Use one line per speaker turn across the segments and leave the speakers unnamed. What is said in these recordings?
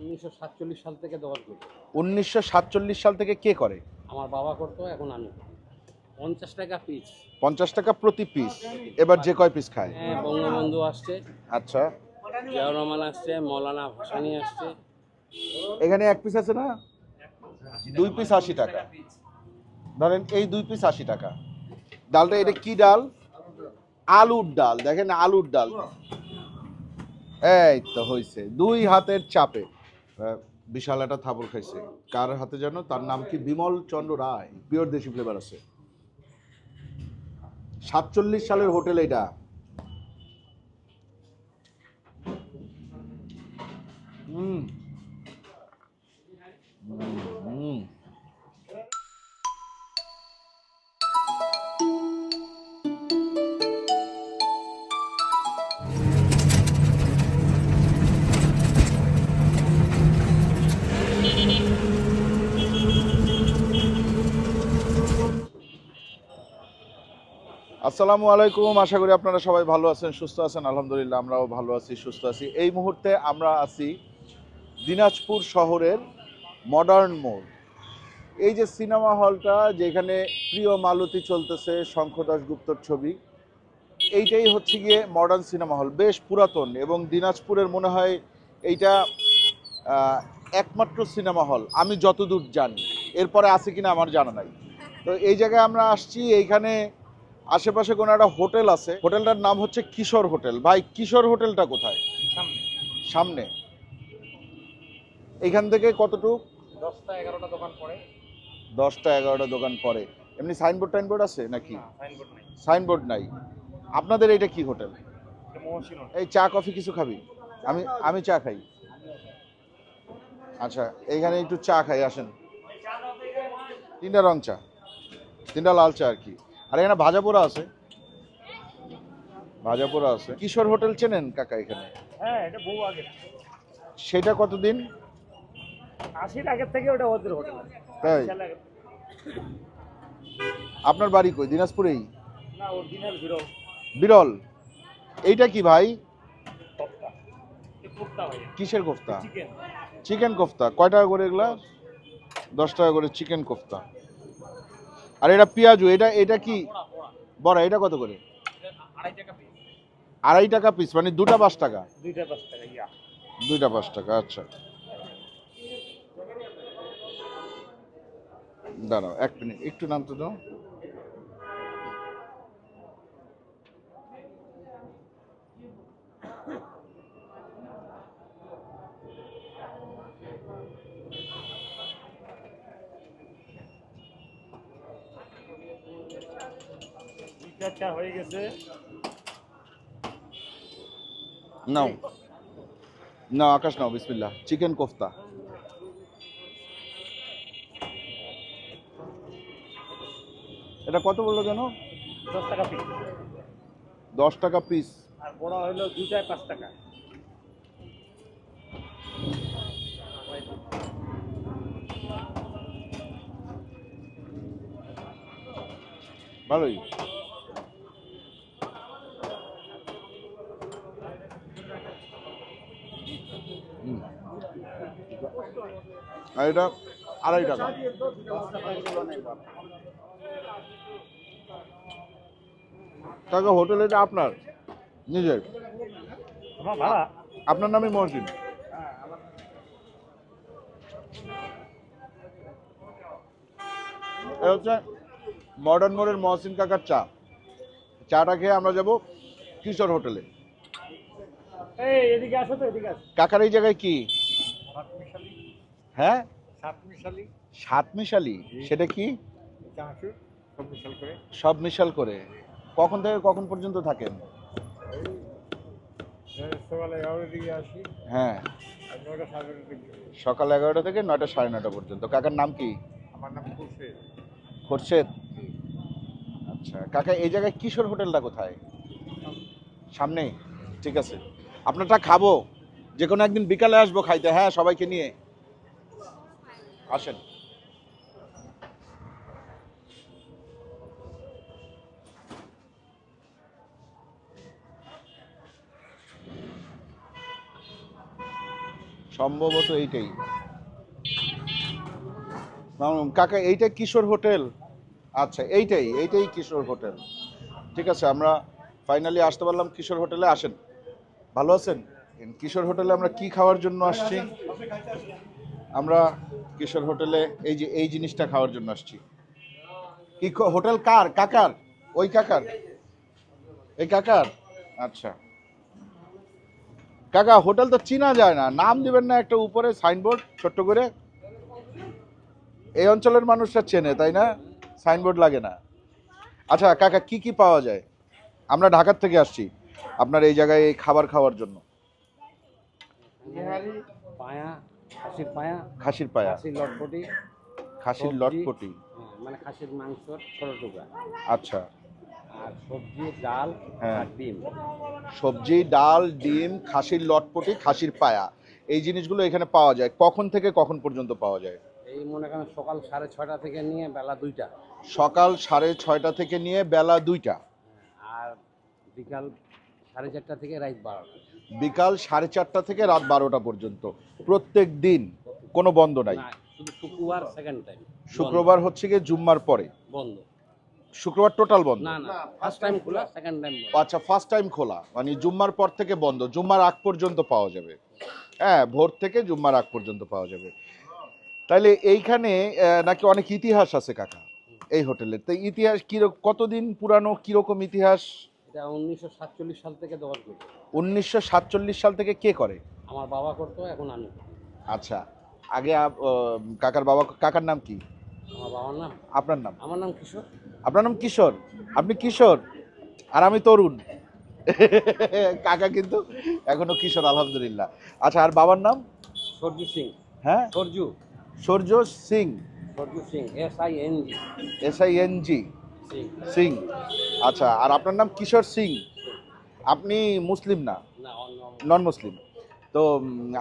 উনিশশো সাতচল্লিশ সাল থেকে করি।
উনিশশো সাল থেকে কে করে?
আমার বাবা করতো এখন আমি। পঞ্চাশ টাকা পিস
পঞ্চাশ টাকা প্রতি পিস এবার যে কয় পিস খায়?
হ্যাঁ বঙ্গবন্ধু আসছে।
আচ্ছা।
জিয়াউর রহমান আসছে মৌলানা ভাসানি আসছে।
এখানে এক পিস আছে না? দুই পিস আশি টাকা। ধরেন এই দুই পিস আশি টাকা। ডালটা এটা কি ডাল? আলুর ডাল, দেখেন আলুর ডাল। এই তো হয়েছে দুই হাতের চাপে। বিশাল একটা থাবর খাইছে। কার হাতে জানো তার নাম কি? বিমল চন্দ্র রায় পিওর দেশি ফ্লেভার আছে। সাতচল্লিশ সালের হোটেল এটা হুম। আসসালামু আলাইকুম। আশা করি আপনারা সবাই ভালো আছেন, সুস্থ আছেন। আলহামদুলিল্লাহ, আমরাও ভালো আছি, সুস্থ আছি। এই মুহূর্তে আমরা আছি দিনাজপুর শহরের মডার্ন মোড় এই যে সিনেমা হলটা যেখানে প্রিয় মালতী চলতেছে, শঙ্খ দাশগুপ্তর ছবি, এইটাই হচ্ছে গিয়ে মডার্ন সিনেমা হল বেশ পুরাতন এবং দিনাজপুরের মনে হয় এইটা একমাত্র সিনেমা হল আমি যতদূর জানি, এরপরে আছে কিনা আমার জানা নাই। তো এই জায়গায় আমরা আসছি, এইখানে আশেপাশে কোনো একটা হোটেল আছে হোটেলটার নাম হচ্ছে কিশোর হোটেল। ভাই কিশোর হোটেলটা কোথায়?
সামনে।
সামনে। এখান থেকে কতটুক?
দশটা এগারোটা দোকান পড়ে।
দশটা এগারোটা দোকান পরে এমনি সাইনবোর্ড টাইনবোর্ড আছে নাকি?
সাইনবোর্ড নাই।
আপনাদের এটা কি হোটেল। এই চা কফি কিছু খাবি? আমি আমি চা খাই। আচ্ছা এইখানে একটু চা খাই আসেন। তিনটা রং চা তিনটা লাল চা আর কি। আর এখানে ভাজা পোড়া আছে। ভাজাপোড়া আছে। কিশোর হোটেল চেনেন কাকা এখানে?
হ্যাঁ এটা বহু আগে।
সেটা কতদিন?
আশির আগের থেকে ওটা ওদের হোটেল
তাই? আপনার বাড়ি কই? দিনাজপুরেই?
না হিরো
বিরল। এইটা কি ভাই? কিসের কোফতা
চিকেন।
কোফতা কয় টাকা করে এগুলা? দশ টাকা করে চিকেন কোফতা আর এটা পেঁয়াজু, এটা এটা কি? বড়, এটা কত করে?
আড়াই টাকা পিস
মানে দুটা পাঁচ টাকা।
দুইটা পাঁচ টাকা
আচ্ছা। দাঁড়াও, এক মিনিট, একটু নাম তো দাও।
চা হয়ে গেছে।
নাও। নাও আকাশ নাও বিসমিল্লাহ। চিকেন কোফতা। এটা কত বলল যেন?
দশ টাকা পিস
দশ টাকা পিস
আর বড় হলো দুইটায় পাঁচ টাকা।
ভালোই। আর এটা আড়াই টাকা। টাকা হোটেল এটা আপনার? নিজের। আপনার নামই মহসিন এটা হচ্ছে মডার্ন মোড়ের মহসিন কাকার চা। চাটা খেয়ে আমরা যাব কিশোর হোটেলে। কাকার এই জায়গায় কি? হ্যাঁ?
সাত মিশালি।
সাত মিশালি? সেটা কি?
সব মিশাল করে।
সব মিশাল করে। কখন থেকে কখন পর্যন্ত থাকেন? হ্যাঁ। সকাল এগারোটা থেকে নয়টা সাড়ে নয়টা পর্যন্ত। কাকার নাম কি?
আমার নাম খুশি
খোরশেদ? আচ্ছা কাকা এই জায়গায় কিশোর হোটেলটা কোথায়? সামনে ঠিক আছে। আপনারটা খাব। যে কোনো একদিন বিকালে আসব খাইতে হ্যাঁ সবাইকে নিয়ে। আসেন। সম্ভবত এইটাই। কাকা, এইটা কিশোর হোটেল? আচ্ছা এইটাই এইটাই কিশোর হোটেল। ঠিক আছে, আমরা ফাইনালি আসতে পারলাম কিশোর হোটেলে, আসেন। ভালো আছেন? কিশোর হোটেলে আমরা কি খাওয়ার জন্য আসছি? আমরা কিশোর হোটেলে এই যে, এই জিনিসটা খাওয়ার জন্য আসছি। কি হোটেল কার? কাকার? ওই কাকার? এই কাকার? আচ্ছা। কাকা, হোটেল তো চিনা যায় না। নাম দিবেন না একটা উপরে সাইনবোর্ড, ছোট্ট করে। এই অঞ্চলের মানুষরা চেনে, তাই না? সাইনবোর্ড লাগে না। আচ্ছা কাকা, কি কি পাওয়া যায়? আমরা ঢাকার থেকে আসছি আপনার এই জায়গায় এই খাবার খাওয়ার জন্য।
খাসির পায়া
খাসির পায়া।
খাসির লটপটি
খাসির লটপটি।
হ্যাঁ, মানে খাসির মাংস ছোট টুকরা।
আচ্ছা।
আর সবজি ডাল
হ্যাঁ।
আর ডিম।
সবজি ডাল ডিম খাসির লটপটি খাসির পায়া। এই জিনিসগুলো এখানে পাওয়া যায়। কখন থেকে কখন পর্যন্ত পাওয়া যায়?
এই মনে করেন সকাল সাড়ে ছয়টা থেকে নিয়ে বেলা দুইটা।
সকাল সাড়ে ছয়টা থেকে নিয়ে বেলা দুইটা।
আর বিকাল সাড়ে চারটা থেকে রাত বারোটা।
বিকাল সাড়ে চারটা থেকে রাত বারোটা পর্যন্ত। প্রত্যেক দিন কোনো বন্ধ নাই।
শুক্রবার সেকেন্ড টাইম
শুক্রবার হচ্ছে গিয়ে জুম্মার পরে।
বন্ধ।
শুক্রবার টোটাল বন্ধ?
না না ফার্স্ট টাইম খোলা সেকেন্ড টাইম বন্ধ।
আচ্ছা ফার্স্ট টাইম খোলা মানে জুম্মার পর থেকে বন্ধ জুম্মার আগ পর্যন্ত পাওয়া যাবে। হ্যাঁ ভোর থেকে জুম্মার আগ পর্যন্ত পাওয়া যাবে। তাইলে এইখানে নাকি অনেক ইতিহাস আছে কাকা? এই হোটেলের। তো ইতিহাস কীরকম কতদিন পুরানো কীরকম ইতিহাস?
এটা উনিশশো সাতচল্লিশ সাল থেকে করি।
উনিশশো সাতচল্লিশ সাল থেকে কে করে?
আমার বাবা করতো এখন আমি
আচ্ছা আগে আপ- কাকার বাবা কাকার নাম কি?
আমার বাবার নাম?
আপনার নাম?
আমার নাম কিশোর।
আপনার নাম কিশোর? আপনি কিশোর? আর আমি তরুণ। কাকা কিন্তু এখনও কিশোর আলহামদুলিল্লাহ। আচ্ছা আর বাবার নাম?
সরজু সিং।
হ্যাঁ?
Sarju.
Surya Singh.
Sarju Singh S I N G
S I N G
Singh.
আচ্ছা আর আপনার নাম কিশোর সিং। আপনি মুসলিম না? নন মুসলিম তো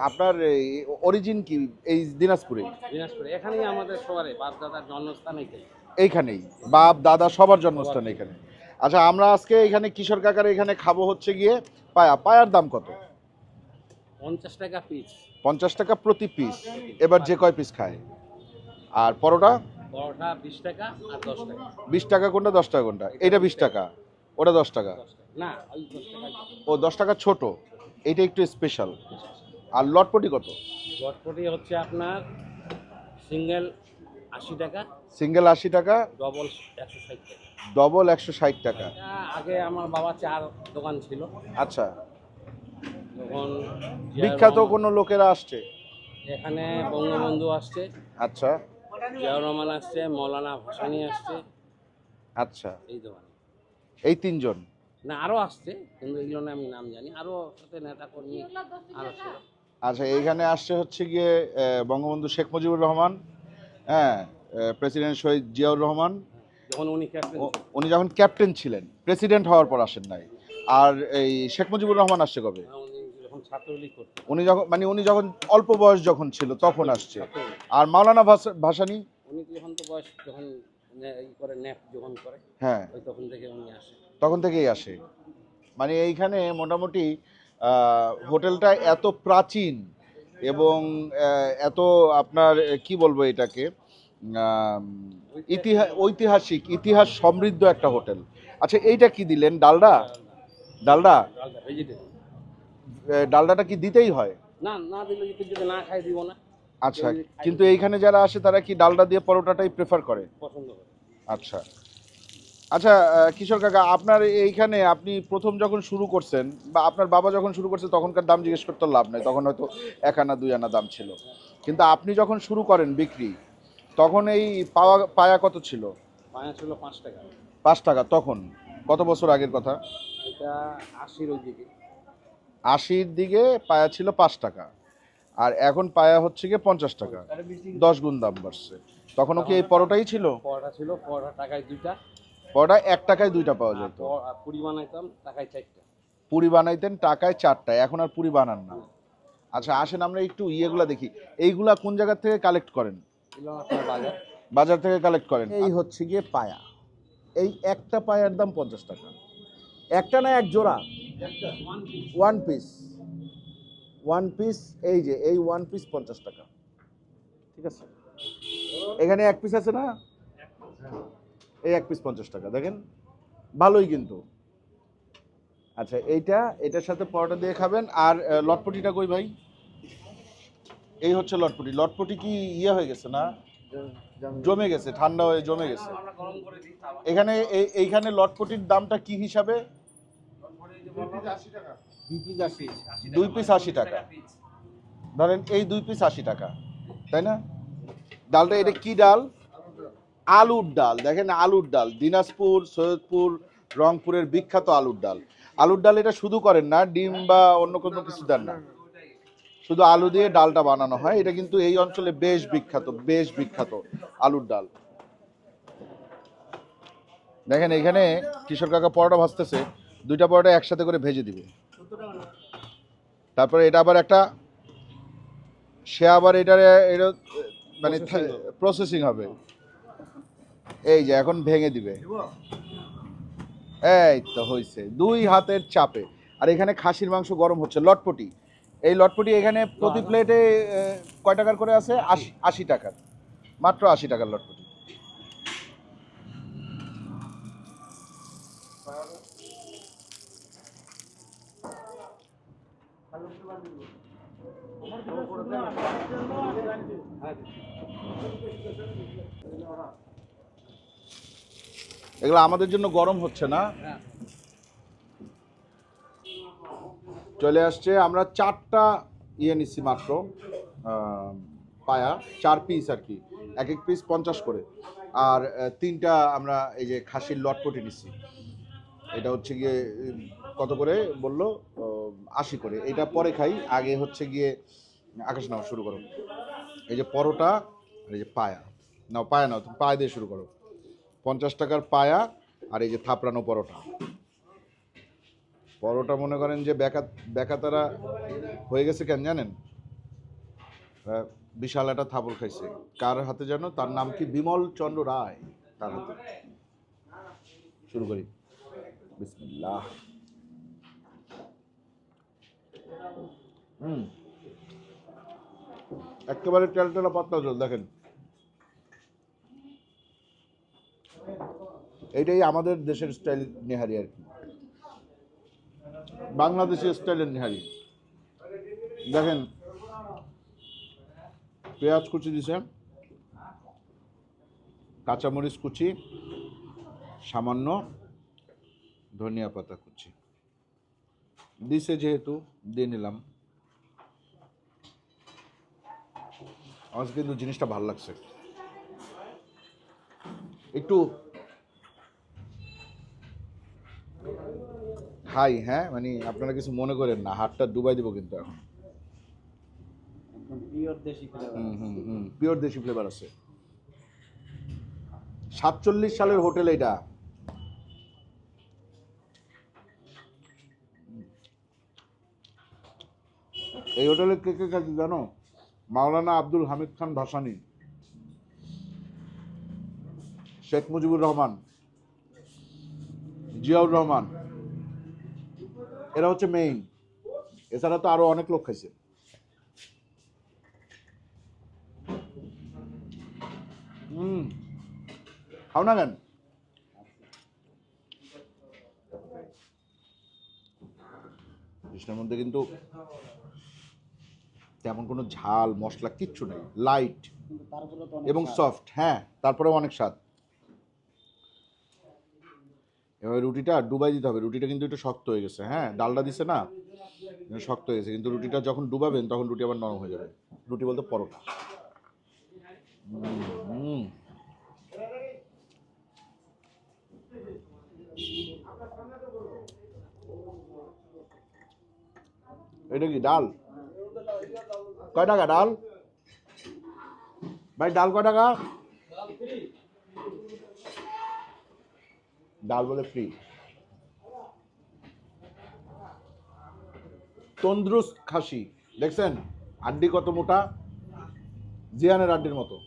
আপনার অরিজিন কি এই দিনাজপুরে?
দিনাজপুরে এখানেই আমাদের সবারে বাপ দাদার জন্মস্থান
এইখানেই বাপ দাদা সবার জন্মস্থান এখানে। আচ্ছা আমরা আজকে এখানে কিশোর কাকার এখানে খাব হচ্ছে গিয়ে পায়া পায়ার দাম কত?
পঞ্চাশ টাকা পিস
পঞ্চাশ টাকা প্রতি পিস এবার যে কয় পিস খায়? আর পরোটা?
পরোটা বিশ টাকা আর দশ টাকা।
বিশ টাকা কোনটা দশ টাকা কোনটা? এটা বিশ টাকা ওটা দশ টাকা।
না ওই দশ টাকা
ও দশ টাকা ছোট এটা একটু স্পেশাল আর লটপটি কত?
লটপটি হচ্ছে আপনার সিঙ্গেল আশি টাকা
সিঙ্গেল আশি টাকা
ডবল একশো ষাট টাকা।
ডবল একশো ষাট টাকা।
এটা আগে আমার বাবা চার দোকান ছিল।
আচ্ছা।
তখন
বিখ্যাত কোনো লোকেরা আসছে?
এখানে বঙ্গবন্ধু আসছে।
আচ্ছা।
জিয়াউর রহমান আসছে মৌলানা ভাসানি আসছে।
আচ্ছা।
এই দোকানে
এই তিনজন?
না আরও আসছে কিন্তু না আমি নাম জানি। আরও সাথে নেতা কর্মী ছিল।
আচ্ছা এইখানে আসছে হচ্ছে গিয়ে বঙ্গবন্ধু শেখ মুজিবুর রহমান হ্যাঁ প্রেসিডেন্ট শহীদ জিয়াউর রহমান।
যখন উনি ক্যাপ্টেন
উনি যখন ক্যাপ্টেন ছিলেন প্রেসিডেন্ট হওয়ার পর আসেন নাই। আর এই শেখ মুজিবুর রহমান আসছে কবে?
যখন ছাত্রলীগ
উনি যখন মানে উনি যখন অল্প বয়স যখন ছিল তখন আসছে। আর মাওলানা ভাস- ভাসানী?
উনি যখন তো বয়স যখন করে ন্যাপ যখন করে
হ্যাঁ।
তখন থেকে উনি আসে।
তখন থেকেই আসে। মানে এইখানে মোটামুটি হোটেলটা এত প্রাচীন এবং এত আপনার কি বলব এটাকে ইতিহাস ঐতিহাসিক ইতিহাস সমৃদ্ধ একটা হোটেল। আচ্ছা এইটা কি দিলেন? ডালডা? ডালডা। ডালডাটা কি দিতেই হয়?
না না দিলে যদি যদি না খাই দিব না।
আচ্ছা কিন্তু এইখানে যারা আসে তারা কি ডালডা দিয়ে পরোটাটাই প্রেফার করে?
পছন্দ করে।
আচ্ছা। আচ্ছা কিশোর কাকা আপনার এইখানে আপনি প্রথম যখন শুরু করছেন বা আপনার বাবা যখন শুরু করছে তখনকার দাম জিজ্ঞেস করতে লাভ নাই। তখন হয়তো এক আনা দুই আনা দাম ছিল। কিন্তু আপনি যখন শুরু করেন বিক্রি তখন এই পাওয়া পায়া কত ছিল?
পায়া ছিল পাঁচ টাকা।
পাঁচ টাকা। তখন? কত বছর আগের কথা?
এটা আশির ওই দিকে
আশির দিকে পায়া ছিল পাঁচ টাকা। আর এখন পায়া হচ্ছে গিয়ে পঞ্চাশ টাকা। দশ গুণ দাম বাড়ছে। তখনও কি এই পরোটাই ছিল?
পরোটা ছিল পরোটা টাকায় দুইটা।
পরোটা এক টাকায় দুইটা পাওয়া যেত।
পুরি বানাইতাম টাকায় চারটা।
পুরি বানাইতেন টাকায় চারটা। এখন আর পুরি বানান না। আচ্ছা আসেন আমরা একটু ইয়েগুলা দেখি। এইগুলা কোন জায়গা থেকে কালেক্ট করেন?
বাজার।
বাজার থেকে কালেক্ট করেন। এই হচ্ছে গিয়ে পায়া। এই একটা পায়ার দাম পঞ্চাশ টাকা। একটা না এক জোড়া? ওয়ান পিস ওয়ান পিস এই যে এই ওয়ান পিস পঞ্চাশ টাকা। ঠিক আছে? এখানে এক পিস আছে না? এই এক পিস পঞ্চাশ টাকা দেখেন? ভালোই কিন্তু। আচ্ছা এইটা এটার সাথে পরোটা দিয়ে খাবেন। আর লটপটিটা কই ভাই? এই হচ্ছে লটপটি। লটপটি কি ইয়ে হয়ে গেছে না? জমে গেছে ঠান্ডা হয়ে জমে গেছে। এখানে এই- এইখানে লটপটির দামটা কি হিসাবে? দুই পিস আশি টাকা। ধরেন এই দুই পিস আশি টাকা তাই না? ডালটা এটা কি ডাল? আলুর ডাল। দেখেন আলুর ডাল দিনাজপুর সৈয়দপুর রংপুরের বিখ্যাত আলুর ডাল। আলুর ডাল এটা শুধু করেন না ডিম বা অন্য কোনো কিছু দেন না। শুধু আলু দিয়ে ডালটা বানানো হয়। এটা কিন্তু এই অঞ্চলে বেশ বিখ্যাত বেশ বিখ্যাত আলুর ডাল। দেখেন এখানে কিশোর কাকা পরোটা ভাজতেছে। দুইটা পরোটা একসাথে করে ভেজে দিবে। তারপরে এটা আবার একটা সে আবার এটার এটা মানে প্রসেসিং হবে। এই যে এখন ভেঙে দিবে। এই তো হয়েছে দুই হাতের চাপে। আর এখানে খাসির মাংস গরম হচ্ছে লটপটি। এই লটপটি এখানে প্রতি প্লেটে কয় টাকার করে আছে? আশি আশি টাকার। মাত্র আশি টাকার লটপটি। এগুলো আমাদের জন্য গরম হচ্ছে না? চলে আসছে, আমরা চারটা ইয়ে নিচ্ছি মাত্র পায়া, চার পিস আর কি। এক এক পিস পঞ্চাশ করে। আর তিনটা আমরা এই যে খাসির লটপটি নিচ্ছি। এটা হচ্ছে গিয়ে কত করে বলল? আশি করে। এটা পরে খাই, আগে হচ্ছে গিয়ে আকাশ নাও শুরু করো। এই যে পরোটা আর এই যে পায়া। নাও পায়া নাও, তুমি পায়া দিয়ে শুরু করো। পঞ্চাশ টাকার পায়া আর এই যে থাপড়ানো পরোটা। পরোটা মনে করেন যে বেকা, বেকাতারা হয়ে গেছে কেন জানেন? বিশাল একটা থাপড় খাইছে। কার হাতে জানো? তার নাম কি? বিমল চন্দ্র রায় তার হাতে। শুরু করি। বিসমিল্লাহ। হুম। একেবারে তেলটেলা পাতলা জল, দেখেন। এইটাই আমাদের দেশের স্টাইল নেহারি আর কি। বাংলাদেশের স্টাইলের নেহারি। দেখেন, পেঁয়াজ কুচি দিছে, কাঁচামরিচ কুচি, সামান্য ধনিয়া পাতা কুচি। দিছে যেহেতু, দিয়ে নিলাম। আমার কিন্তু জিনিসটা ভালো লাগছে। একটু খাই হ্যাঁ? মানে আপনারা কিছু মনে করেন না হাতটা ডুবাই দিব কিন্তু এখন।
পিওর দেশি ফ্লেভার
আছে। সাতচল্লিশ সালের হোটেল এটা এই হোটেলে কে কে গেছে জানো? মাওলানা আব্দুল হামিদ খান ভাসানী, শেখ মুজিবুর রহমান, জিয়াউর রহমান, এরা হচ্ছে মেইন এছাড়া তো আরও অনেক লোক খাইছে। হুম। খাও না কেন? ডিশটার মধ্যে কিন্তু তেমন কোনো ঝাল মশলা কিচ্ছু নেই। লাইট এবং সফট হ্যাঁ তারপরেও অনেক স্বাদ। এবার রুটিটা ডুবাই দিতে হবে। রুটিটা কিন্তু একটু শক্ত হয়ে গেছে হ্যাঁ ডালটা দিছে না? শক্ত হয়ে গেছে কিন্তু রুটিটা যখন ডুবাবেন তখন রুটি আবার নরম হয়ে যাবে। রুটি বলতে পরোটা। এটা কি ডাল? কয় টাকা ডাল? ভাই, ডাল কয় টাকা? ডাল বলে ফ্রি তন্দুরুস খাসি, দেখছেন? আড্ডি কত মোটা? জিয়ানের আড্ডির মতো।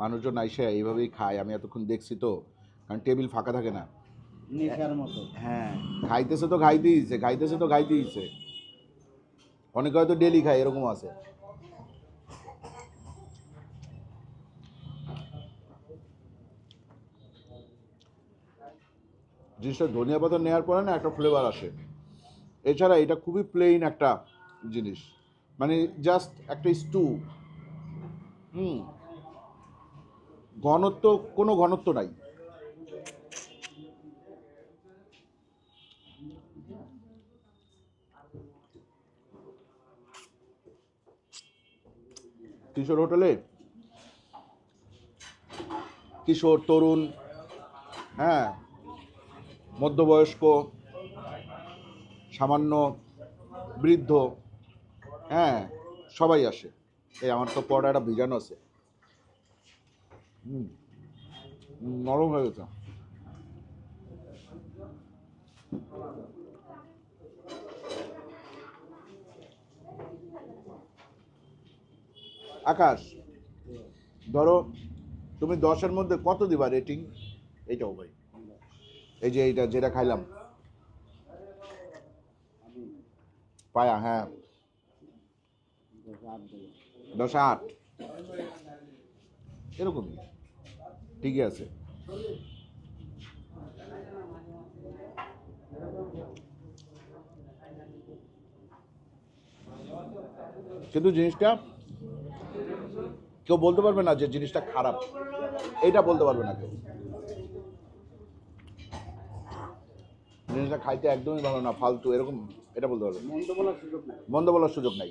মানুষজন আইসে এইভাবেই খায় আমি এতক্ষণ দেখছি তো কারণ টেবিল ফাঁকা থাকে না।
নেশার মতো।
হ্যাঁ খাইতেছে তো খাইতেইছে খাইতেছে তো খাইতেইছে অনেকে হয়তো ডেলি খায় এরকম আছে। জিনিসটা ধনিয়া পাতা নেওয়ার পরে না একটা ফ্লেভার আসে। এছাড়া এটা খুবই প্লেন একটা জিনিস। মানে জাস্ট একটা স্টু হুম। ঘনত্ব, কোনো ঘনত্ব নাই। কিশোর হোটেলে? কিশোর, তরুণ হ্যাঁ মধ্যবয়স্ক, সামান্য, বৃদ্ধ হ্যাঁ সবাই আসে। এই আমার তো পরোটাটা ভিজানো আছে। হুম। নরম হয়ে গেছে। আকাশ, ধরো তুমি দশের মধ্যে কত দিবা রেটিং এইটাও ভাই। এই যে এইটা যেটা খাইলাম। পায়া হ্যাঁ। দশ আট। এরকমই। ঠিকই আছে। কিন্তু জিনিসটা কেউ বলতে পারবে না যে জিনিসটা খারাপ। এটা বলতে পারবে না কেউ। জিনিসটা খাইতে একদমই ভালো না ফালতু এরকম এটা বলতে পারবে।
মন্দ বলার সুযোগ নাই
মন্দ বলার সুযোগ নাই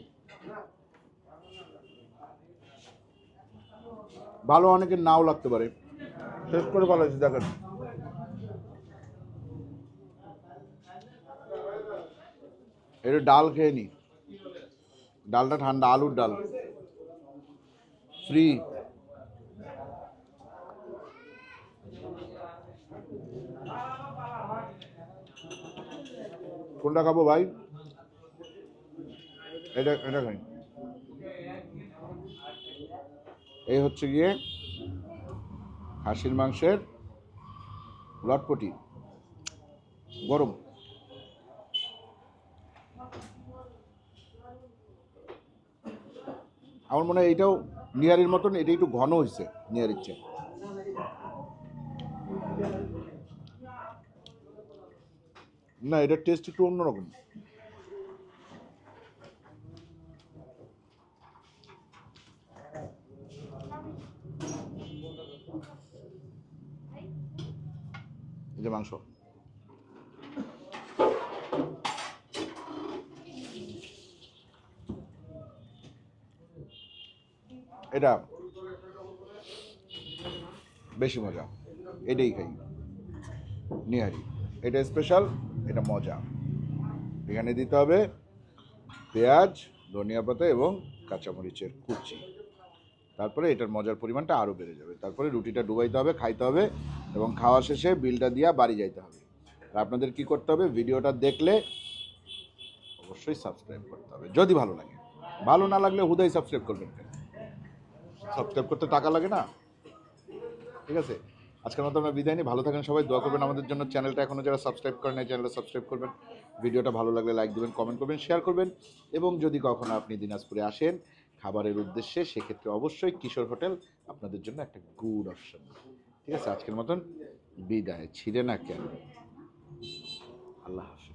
ভালো অনেকের নাও লাগতে পারে। শেষ করে ভালো হয়েছে, দেখেন। এটা ডাল খেয়ে নি। ডালটা ঠান্ডা, আলুর ডাল। ফ্রি কোনটা খাব ভাই? এটা এটা খাই। এই হচ্ছে গিয়ে খাসির মাংসের লটপটি গরম। আমার মনে হয় এইটাও নিয়ারির মতন, এটা একটু ঘন হয়েছে নিয়ারির চেয়ে। না, এটার টেস্ট একটু অন্যরকম। যে মাংস। এটা বেশি মজা, এটাই খাই। নিহারি, এটা স্পেশাল এটা মজা। এখানে দিতে হবে পেঁয়াজ, ধনিয়া পাতা এবং কাঁচামরিচের কুচি। তারপরে এটার মজার পরিমাণটা আরও বেড়ে যাবে। তারপরে রুটিটা ডুবাইতে হবে, খাইতে হবে। এবং খাওয়া শেষে বিলটা দিয়ে বাড়ি যাইতে হবে। আর আপনাদের কি করতে হবে? ভিডিওটা দেখলে অবশ্যই সাবস্ক্রাইব করতে হবে, যদি ভালো লাগে। ভালো না লাগলে হুদাই সাবস্ক্রাইব করবেন সাবস্ক্রাইব করতে টাকা লাগে না? ঠিক আছে? আজকের মতো আমরা বিদায় নিই। ভালো থাকেন সবাই, দোয়া করবেন আমাদের জন্য। চ্যানেলটা এখনও যারা সাবস্ক্রাইব করেন এই চ্যানেলটা সাবস্ক্রাইব করবেন। ভিডিওটা ভালো লাগলে লাইক দেবেন, কমেন্ট করবেন, শেয়ার করবেন। এবং যদি কখনো আপনি দিনাজপুরে আসেন, খাবারের উদ্দেশ্যে, সেক্ষেত্রে অবশ্যই কিশোর হোটেল আপনাদের জন্য একটা গুড অপশন ঠিক আছে আজকের মতন বিদায়। ছিঁড়ে না কেন? আল্লাহ হাফিজ।